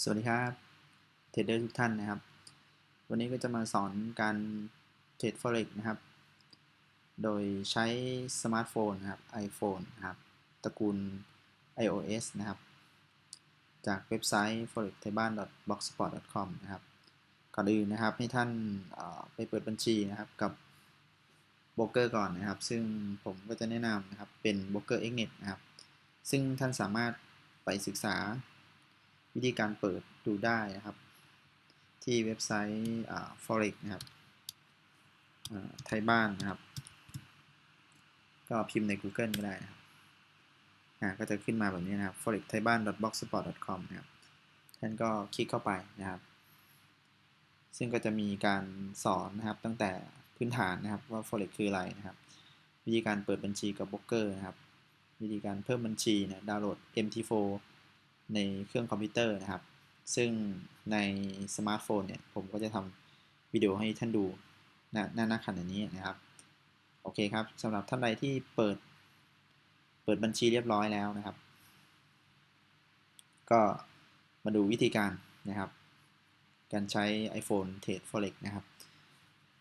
สวัสดีครับเทรดเดอร์ทุกท่านนะครับ วันนี้ก็จะมาสอนการเทรด forex นะครับ โดยใช้สมาร์ทโฟนนะครับ iPhone นะครับตระกูล iOS นะครับ จากเว็บไซต์ forex-thaiban.blogspot.com นะครับก่อนอื่นนะครับให้ท่านไปเปิดบัญชีนะครับกับโบรกเกอร์ก่อนนะครับ ซึ่งผมก็จะแนะนำนะครับเป็นโบรกเกอร์ Xnet นะครับ ซึ่งท่านสามารถไปศึกษา วิธีการเปิดดูได้นะครับ ที่เว็บไซต์ forex นะครับไทยบ้านนะครับ ก็พิมพ์ใน Google ก็ได้นะครับก็จะขึ้นมาแบบนี้นะครับ forex thai ban blogspot com นะครับท่านก็คลิกเข้าไปนะครับ ซึ่งก็จะมีการสอนนะครับตั้งแต่พื้นฐานนะครับว่า forex คืออะไรนะครับ วิธีการเปิดบัญชีกับโบรกเกอร์นะครับ วิธีการเพิ่มบัญชีนะดาวน์โหลด MT4 ในเครื่องคอมพิวเตอร์นะครับ ซึ่งในสมาร์ทโฟนเนี่ย ผมก็จะทำวิดีโอให้ท่านดูหน้าหน้าขณะนี้นะครับ โอเคครับสำหรับท่านใดที่เปิด เปิดบัญชีเรียบร้อยแล้วนะครับ ก็มาดูวิธีการนะครับ การใช้ iPhone Trade Forex นะครับ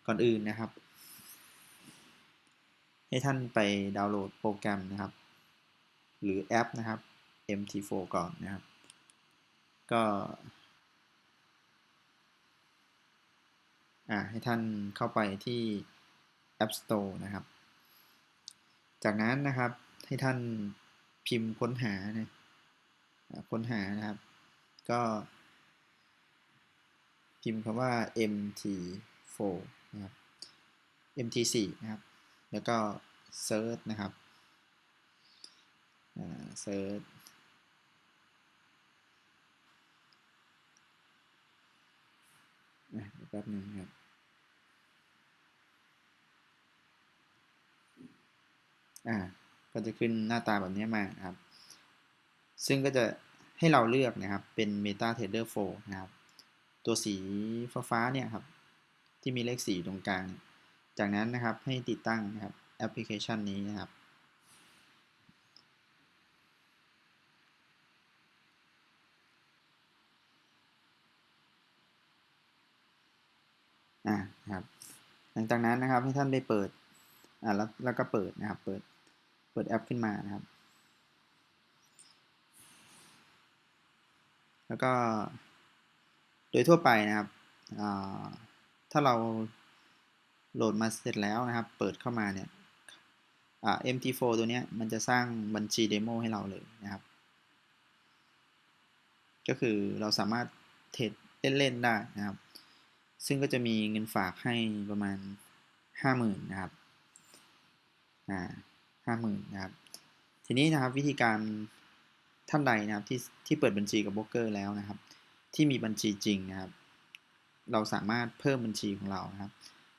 ก่อนอื่นนะครับ ให้ท่านไปดาวน์โหลดโปรแกรมนะครับ หรือแอปนะครับ MT4 ก่อนนะครับ ก็ให้ท่านเข้าไปที่ App Store นะครับ จากนั้นนะครับให้ท่านพิมพ์ค้นหานะค้นหานะครับ ก็ พิมพ์คำว่า MT4 นะครับ MT4 นะครับ แล้วก็ Search นะครับเซิร์ช แป๊บนึงครับ อ่า ก็จะขึ้นหน้าตาแบบนี้มาครับ ซึ่งก็จะให้เราเลือกนะครับ เป็น MetaTrader 4 นะครับ ตัวสีฟ้าๆเนี่ยครับ ที่มีเลขสีตรงกลาง จากนั้นนะครับให้ติดตั้งนะครับแอปพลิเคชันนี้นะครับอ่าครับ ห ลังจากนั้นนะครับให้ท่านไปเปิดอ่าแล้วแล้วก็เปิดนะครับ เปิดเปิดแอปขึ้นมานะครับ แล้วก็ โดยทั่วไปนะครับถ้าเราโหลดมาเสร็จแล้วนะครับ เปิดเข้ามาเนี่ย MT4 ตัวนี้มันจะสร้างบัญชีเดโมให้เราเลยนะครับ ก็คือเราสามารถเทรดเล่นๆได้นะครับ ซึ่งก็จะมีเงินฝากให้ประมาณห้าหมื่นนะครับอ่าห้าหมื่นนะครับทีนี้นะครับวิธีการท่านใดนะครับที่ที่เปิดบัญชีกับโบรกเกอร์แล้วนะครับ ที่มีบัญชีจริงนะครับ เราสามารถเพิ่มบัญชีของเรานะครับ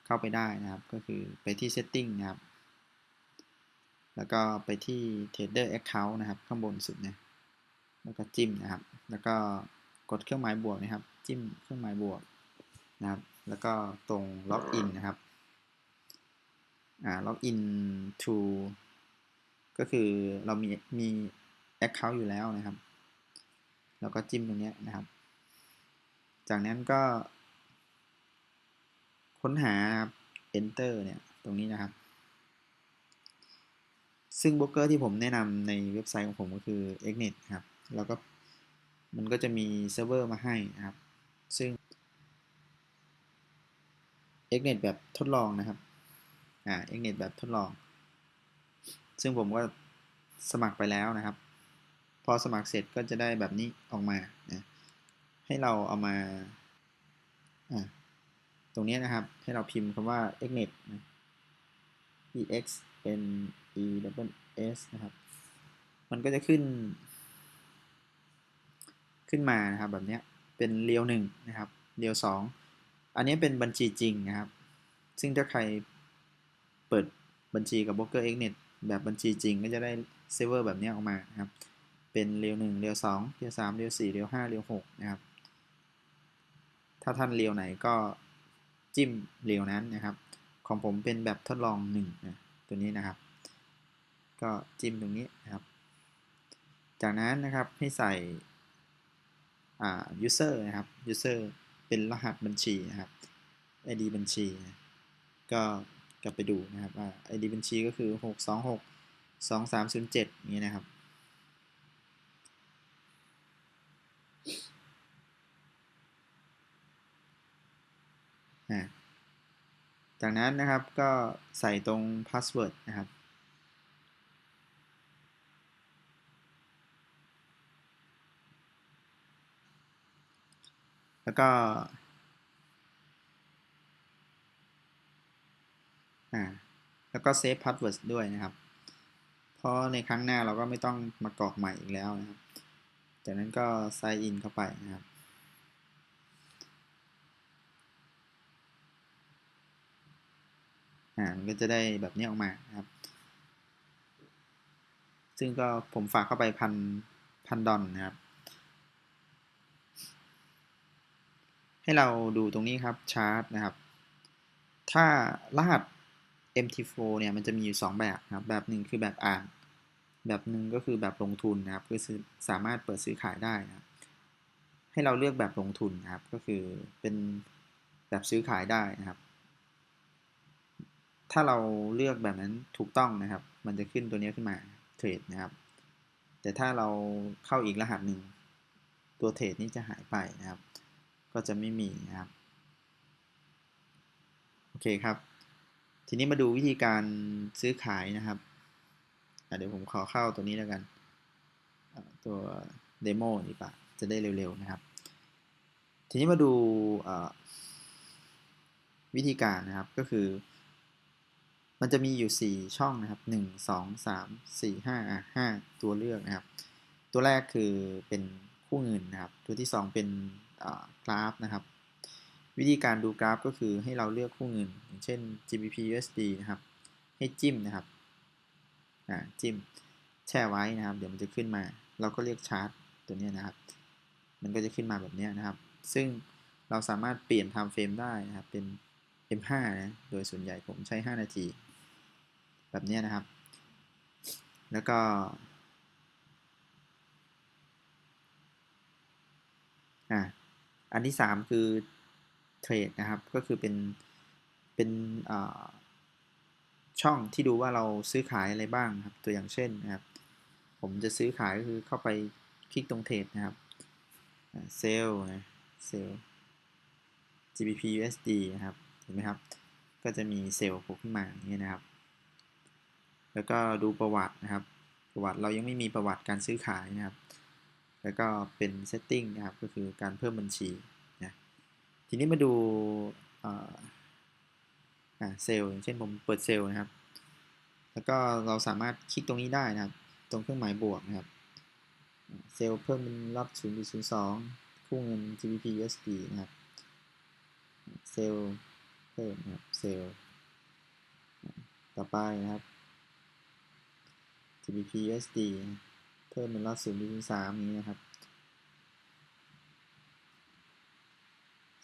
เข้าไปได้นะครับก็คือไปที่ setting นะครับ แล้วก็ไปที่ trader account นะครับ ข้างบนสุดนะแล้วก็จิ้มนะครับ แล้วก็กดเครื่องหมายบวกนะครับ จิ้มเครื่องหมายบวก นะครับ แล้วก็ตรงล็อกอินนะครับ อ่าล็อกอิน to ก็คือเรามีมี Account อยู่แล้วนะครับ แล้วก็จิ้มตรงนี้นะครับ จากนั้นก็ ค้นหาครับ enter เนี่ย ตรงนี้นะครับ ซึ่งโบรกเกอร์ที่ผมแนะนำในเว็บไซต์ของผมก็คือ Xnet ครับ แล้วก็มันก็จะมีเซิร์ฟเวอร์มาให้นะครับ ซึ่ง Xnet แบบทดลองนะครับ อ่า Xnet แบบทดลอง ซึ่งผมก็สมัครไปแล้วนะครับ พอสมัครเสร็จก็จะได้แบบนี้ออกมานะให้เราเอามา อ่า ตรงนี้นะครับ ให้เราพิมพ์คำว่า xnet นะ ex n e w s นะครับ มันก็จะขึ้น ขึ้นมานะครับแบบนี้เป็นเรียวหนึ่งนะครับ เรียวสอง อันนี้เป็นบัญชีจริงนะครับ ซึ่งถ้าใครเปิดบัญชีกับ Broker Xnet แบบบัญชีจริงก็จะได้เซิร์ฟเวอร์แบบนี้ออกมาครับ เป็นเรียวหนึ่งเรียวสองเรียวสามเรียวสี่เรียวห้าเรียวหกนะครับ ถ้าท่านเรียวไหนก็จิ้มเรียวนั้นนะครับ ของผมเป็นแบบทดลองหนึ่งนะตัวนี้นะครับ ก็จิ้มตรงนี้นะครับ จากนั้นนะครับให้ใส่อ่า user นะครับ user เป็นรหัสบัญชีนะครับ id บัญชี ก็กลับไปดูนะครับว่า id บัญชีก็คือ 626 2307นี้นะครับ จากนั้นนะครับก็ใส่ตรง password นะครับ แล้วก็อ่าแล้วก็เซฟพาสเวิร์ดด้วยนะครับ เพราะในครั้งหน้าเราก็ไม่ต้องมากรอกใหม่อีกแล้วนะครับ จากนั้นก็ sign in เข้าไปนะครับอ่ามันก็จะได้แบบนี้ออกมานะครับ ซึ่งก็ผมฝากเข้าไปพันพันดอนนะครับ ให้เราดูตรงนี้ครับชาร์ตนะครับ ถ้ารหัส MT4 เนี่ยมันจะมีอยู่ 2 แบบนะครับ แบบหนึ่งคือแบบอ่านแบบหนึ่งก็คือแบบลงทุนนะครับ คือสามารถเปิดซื้อขายได้นะครับ ให้เราเลือกแบบลงทุนนะครับ ก็คือเป็นแบบซื้อขายได้นะครับ ถ้าเราเลือกแบบนั้นถูกต้องนะครับ มันจะขึ้นตัวนี้ขึ้นมาเทรดนะครับ แต่ถ้าเราเข้าอีกรหัสหนึ่งตัวเทรดนี้จะหายไปนะครับ ก็จะไม่มีนะครับ โอเคครับ ทีนี้มาดูวิธีการซื้อขายนะครับ เดี๋ยวผมขอเข้าตัวนี้แล้วกัน ตัวเดโมดีกว่าจะได้เร็วๆนะครับ ทีนี้มาดูวิธีการนะครับก็คือ มันจะมีอยู่ 4 ช่องนะครับ 1 2 3 4 5อะ5ตัวเลือกนะครับ ตัวแรกคือเป็นคู่เงินนะครับ ตัวที่ 2 เป็น กราฟนะครับ วิธีการดูกราฟก็คือให้เราเลือกคู่เงินอย่างเช่น GBP USD นะครับ ให้จิ้มนะครับจิ้มแช่ไว้นะครับ เดี๋ยวมันจะขึ้นมา เราก็เรียกชาร์ตตัวนี้นะครับ มันก็จะขึ้นมาแบบนี้นะครับ ซึ่งเราสามารถเปลี่ยน time frame ได้นะครับ เป็น M5 นะ โดยส่วนใหญ่ผมใช้ 5 นาที แบบนี้นะครับ แล้วก็อ่า อันที่ 3 คือเทรดนะครับ ก็คือเป็นเป็นช่องที่ดูว่าเราซื้อขายอะไรบ้างครับ ตัวอย่างเช่นนะครับ ผมจะซื้อขายก็คือเข้าไปคลิกตรงเทรดนะครับเซลนะเซล GBP USD นะครับ เห็นไหมครับ ก็จะมีเซลล์โผล่ขึ้นมาอย่างนี้นะครับ แล้วก็ดูประวัตินะครับ ประวัติเรายังไม่มีประวัติการซื้อขายนะครับ แล้วก็เป็น setting นะครับ ก็คือการเพิ่มบัญชีนะทีนี้มาดูเซลล์อย่างเช่นผมเปิดเซลล์นะครับ แล้วก็เราสามารถคลิกตรงนี้ได้นะครับ ตรงเครื่องหมายบวกนะครับ เซลล์เพิ่มเป็นรอบ 0.02 คู่เงิน GBP USD นะครับ เซลล์เพิ่มนะครับ เซลล์ ต่อไปนะครับ GBP USD เพิ่มเป็นรอบ0.03นี้นะครับ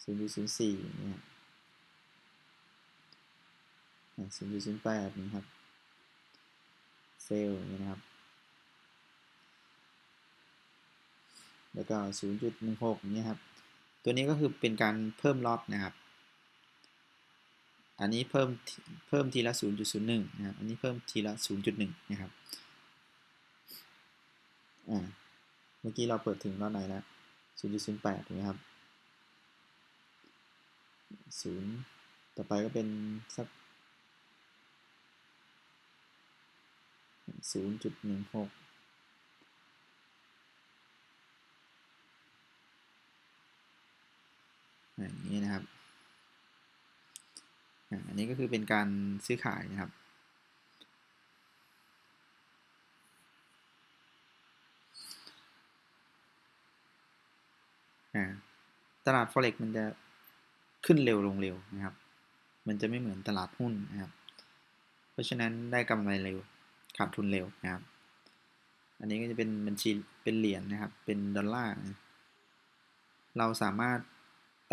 ศูนย์จุดศูนย์สี่เนี่ยศูนย์จุดศูนย์แปดนี่ครับ เซลล์นี่นะครับ แล้วก็ศูนย์จุดหนึ่งหกนี่ครับ ตัวนี้ก็คือเป็นการเพิ่มล็อตนะครับ อันนี้เพิ่มเพิ่มทีละ 0.01 นะครับ อันนี้เพิ่มทีละ 0.1 นะครับ อ่าเมื่อกี้เราเปิดถึงรอบไหนแล้ว0.08ถูกไหมครับศูนย์ต่อไปก็เป็นสักศูนย์จุดหนึ่งหกอย่างนี้นะครับ อันนี้ก็คือเป็นการซื้อขายนะครับ ตลาด forex มันจะขึ้นเร็วลงเร็วนะครับ มันจะไม่เหมือนตลาดหุ้นนะครับ เพราะฉะนั้นได้กำไรเร็วขาดทุนเร็วนะครับ อันนี้ก็จะเป็นบัญชีเป็นเหรียญนนะครับ เป็นดอลลาร์เราสามารถ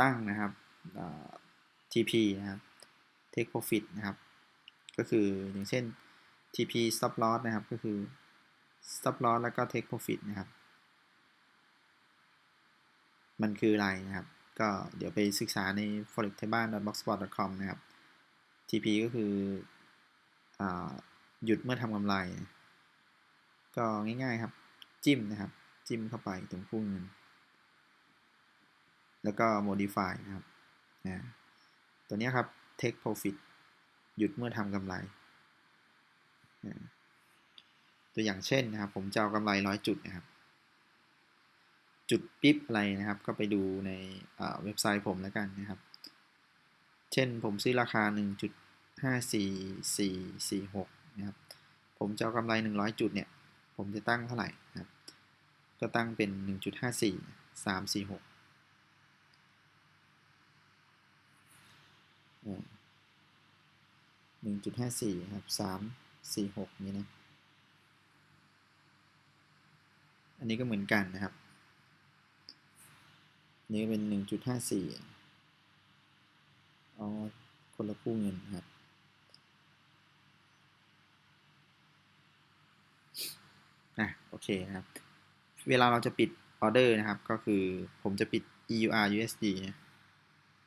ตั้งนะครับ TP นะครับ Take Profit นะครับ ก็คืออย่างเช่น TP Stop Loss นะครับ ก็คือ Stop Loss แล้วก็ Take Profit นะครับ มันคืออะไรนะครับ ก็เดี๋ยวไปศึกษาใน forex t a b a n b o g s p o t c o m นะครับ TP ก็คืออหยุดเมื่อทำกำไร ก็ง่ายๆครับ จิ้มนะครับ จิ้มเข้าไปตรงคู่เงิน แล้วก็ modify นะครับนะตัวนี้ครับ take profit หยุดเมื่อทำกำไร ตัวอย่างเช่นนะครับ ผมจะเอากำไรร้อยจุดนะครับ จุดปิ๊บอะไรนะครับ ก็ไปดูในเว็บไซต์ผมแล้วกันนะครับ เช่นผมซื้อราคา 1.5446นะครับ ผมจะเอากำไร 100 จุดเนี่ย ผมจะตั้งเท่าไหร่นะครับ ก็ตั้งเป็น 1.54 346หนึ่งจุดห้าสี่ครับสามสี่หกนี้นะ อันนี้ก็เหมือนกันนะครับ นี่เป็นหนึ่งจุดห้าสี่อ๋อคนละคู่เงินครับ อะ โอเคครับ เวลาเราจะปิดออเดอร์นะครับ ก็คือผมจะปิด EUR USD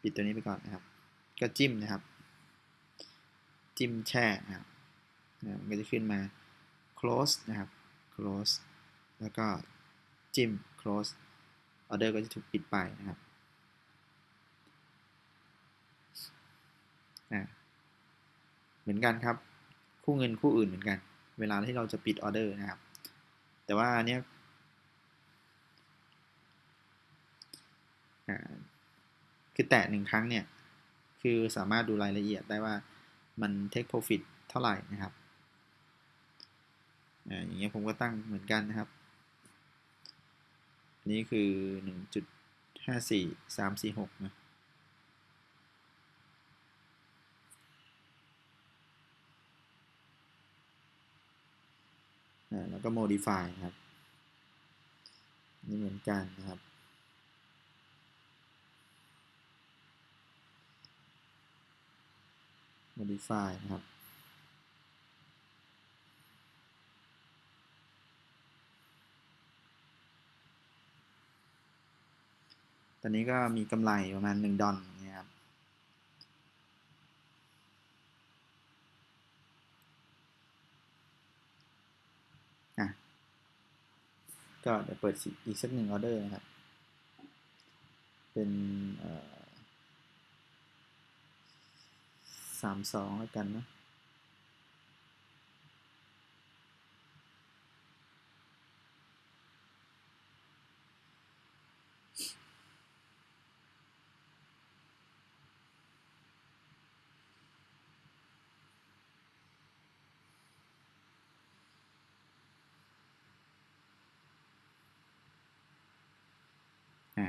ปิดตัวนี้ไปก่อนนะครับ ก็จิ้มนะครับ จิ้มแช่นะครับมันก็จะขึ้นมา close นะครับ close แล้วก็จิ้ม close ออเดอร์ก็จะถูกปิดไปนะครับนะเหมือนกันครับ คู่เงินคู่อื่นเหมือนกัน เวลาที่เราจะปิดออเดอร์นะครับ แต่ว่าเนี้ยคือแตะหนึ่งครั้งเนี่ย คือสามารถดูรายละเอียดได้ว่ามัน take profit เท่าไหร่นะครับ อย่างเงี้ยผมก็ตั้งเหมือนกันนะครับ นี่คือ 1.54 346 นะแล้วก็ modify ครับ นี่เหมือนกันนะครับ modify นะครับ ตอนนี้ก็มีกำไรประมาณ 1 ดอลอย่งเงี้ยครับอะก็เดี๋ยวเปิดอีกสักหนึ่งออเดอร์นะครับ เป็นสามสองแล้วกันนะเ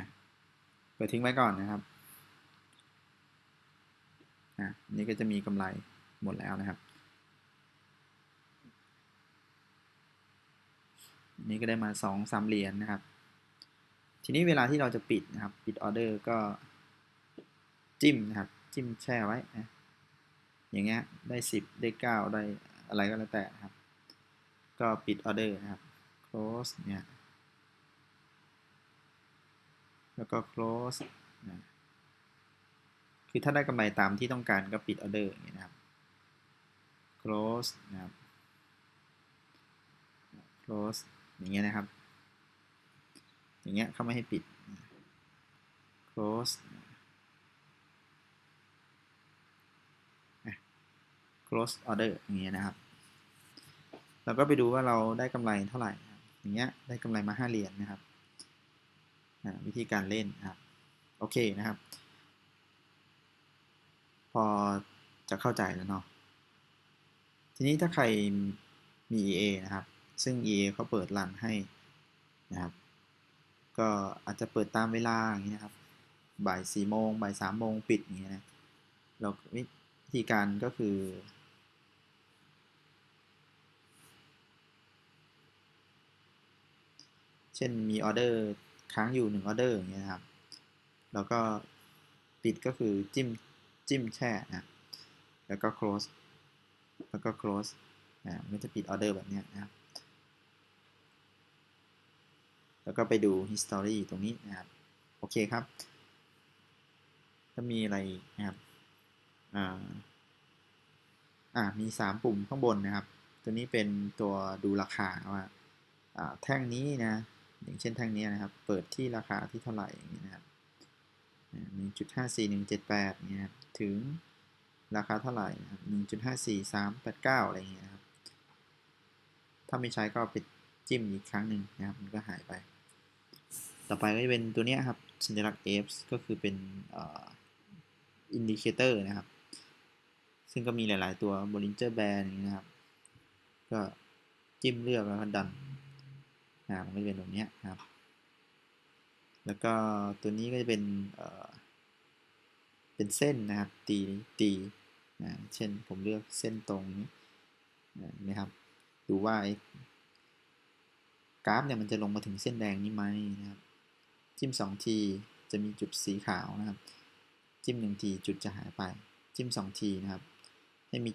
ปิดทิ้งไว้ก่อนนะครับอะนี่ก็จะมีกำไรหมดแล้วนะครับ นี่ก็ได้มาสองสามเหรียญนนะครับ ทีนี้เวลาที่เราจะปิดนะครับ ปิดออเดอร์ก็จิ้มนะครับ จิ้มแช่ไว้นะอย่างเงี้ยได้สิบได้เก้าได้อะไรก็แล้วแต่นะครับ ก็ปิดออเดอร์นะครับ close เนี่ย แล้วก็ close นะคือถ้าได้กำไรตามที่ต้องการก็ปิดออเดอร์อย่างนี้นะครับ close นะครับ close อย่างเงี้ยนะครับ อย่างเงี้ยเขาไม่ให้ปิด close close order อย่างเงี้ยนะครับ เราก็ไปดูว่าเราได้กำไรเท่าไหร่ อย่างเงี้ย ได้กำไรมา 5 เหรียญนะครับ วิธีการเล่นนะครับโอเคนะครับ พอจะเข้าใจแล้วเนาะทีนี้ถ้าใครมี EA นะครับ ซึ่ง EA เขาเปิดรันให้นะครับ ก็อาจจะเปิดตามเวลาอย่างนี้นะครับ บ่ายสี่โมงบ่ายสามโมงปิดอย่างนี้นะเราวิธีการก็คือ เช่นมีออเดอร์ ค้างอยู่หนึ่งออเดอร์อย่างเงี้ยครับ แล้วก็ปิดก็คือจิ้มจิ้มแช่นะแล้วก็ close แล้วก็ close นะมันจะปิดออเดอร์แบบนี้นะครับ แล้วก็ไปดู history ตรงนี้นะครับ โอเคครับก็มีอะไรนะครับ อ่า อ่า มีสามปุ่มข้างบนนะครับ ตัวนี้เป็นตัวดูราคาว่า อ่า แท่งนี้นะ อย่างเช่นท่งนี้นะครับ เปิดที่ราคาที่เท่าไหร่อย่างนี้นะครับหนึ่งจุดห้าสี่หนึ่งเจ็ดแปดเงี้ยถึงราคาเท่าไหร่นะครับหนึ่งจุดห้าสี่สามแปดเก้าอะไรเงี้ยครับ ถ้าไม่ใช้ก็ไปจิ้มอีกครั้งหนึ่งนะครับ มันก็หายไป ต่อไปก็จะเป็นตัวนี้ครับ สัญลักษณ์ F ก็คือเป็นอินดิเคเตอร์นะครับ ซึ่งก็มีหลาย ๆ ตัว Bollinger Band อย่างนี้นะครับ ก็จิ้มเลือกแล้วก็ดัน นะมันก็จะเป็นตรงนี้นะครับ แล้วก็ตัวนี้ก็จะเป็นเป็นเส้นนะครับ ตีตีนะเช่นผมเลือกเส้นตรงนี้นะครับ ดูว่ากราฟเนี่ยมันจะลงมาถึงเส้นแดงนี้ไหมนะครับ จิ้ม2ทีจะมีจุดสีขาวนะครับ จิ้ม1ทีจุดจะหายไป จิ้ม2ทีนะครับ ให้มี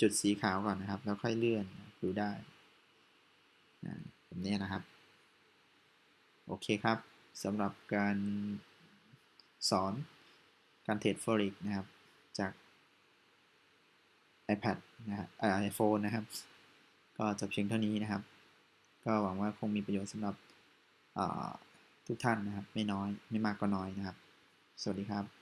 จุดสีขาวก่อนนะครับ แล้วค่อยเลื่อนดูได้นะ แบบนี้นะครับ โอเคครับสำหรับการสอนการเทรด forex นะครับ จาก iPad นะครับไอโฟนนะครับ ก็จบเพียงเท่านี้นะครับ ก็หวังว่าคงมีประโยชน์สำหรับทุกท่านนะครับ ไม่น้อยไม่มากก็น้อยนะครับ สวัสดีครับ